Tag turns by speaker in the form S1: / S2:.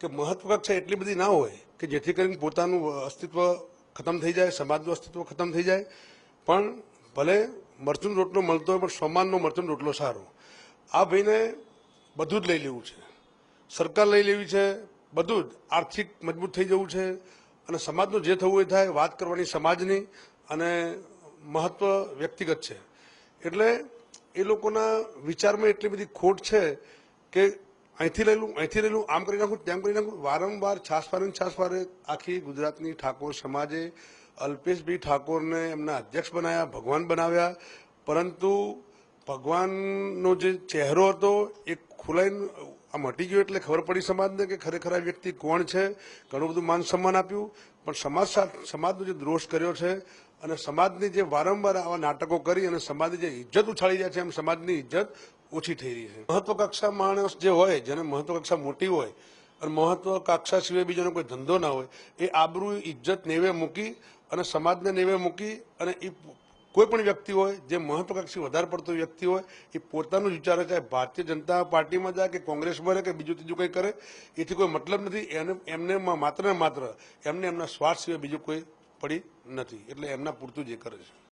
S1: કે મહત્વકાંક્ષા એટલી બધી ના હોય કે જેથી કરીને પોતાનું અસ્તિત્વ ખતમ થઈ જાય, સમાજનું અસ્તિત્વ ખતમ થઈ જાય. પણ ભલે મરચું રોટલો મળતો હોય, પણ સમાનનો મરચું રોટલો સારો. આ ભાઈને બધું જ લઈ લેવું છે. સરકાર લઈ લેવી છે, બધું જ. આર્થિક મજબૂત થઈ જવું છે. અને સમાજનું જે થવું એ થાય, વાત કરવાની સમાજની અને મહત્વ વ્યક્તિગત છે. એટલે એ લોકોના વિચારમાં એટલી બધી ખોટ છે કે અહીંથી લઈ લઉં અહીંથી લઈ લઉં આમ કરી નાખું, તેમ કરી નાખું. વારંવાર છાસવારે છાસવારે આખી ગુજરાતની ઠાકોર સમાજે અલ્પેશભાઈ ઠાકોરને એમના અધ્યક્ષ બનાવ્યા ભગવાન બનાવ્યા. પરંતુ ભગવાનનો જે ચહેરો હતો એ ખુલાઈને આમ હટી ગયું એટલે ખબર પડી સમાજને કે ખરેખર આ વ્યક્તિ કોણ છે? ઘણું બધું માન સન્માન આપ્યું. પણ સમાજ સમાજનો જે દ્રોષ કર્યો છે અને સમાજની જે વારંવાર આવા નાટકો કરી અને સમાજની જે ઇજ્જત ઉછાળી જાય છે, એમ સમાજની ઇજ્જત ઓછી થઈ રહી છે. મહત્વકક્ષા માણસ જે હોય, જેને મહત્વકક્ષા મોટી હોય અને મહત્વકાંક્ષા સિવાય બીજાનો કોઈ ધંધો ના હોય, એ આબરૂ ઇજ્જત નેવે મૂકી અને સમાજને નેવે મૂકી અને એ કોઈ પણ વ્યક્તિ હોય, જે મહત્વકાંક્ષી વધારે પડતો વ્યક્તિ હોય, એ પોતાનું જ વિચારે ચાહે ભારતીય જનતા પાર્ટીમાં જાય કે કોંગ્રેસમાં રહે કે બીજું ત્રીજું કંઈ કરે, એથી કોઈ મતલબ નથી. એને, એમને માત્ર માત્ર એમને એમના સ્વાર્થ સિવાય બીજું કોઈ પડી નથી. એટલે એમના પૂરતું જે કરે છે.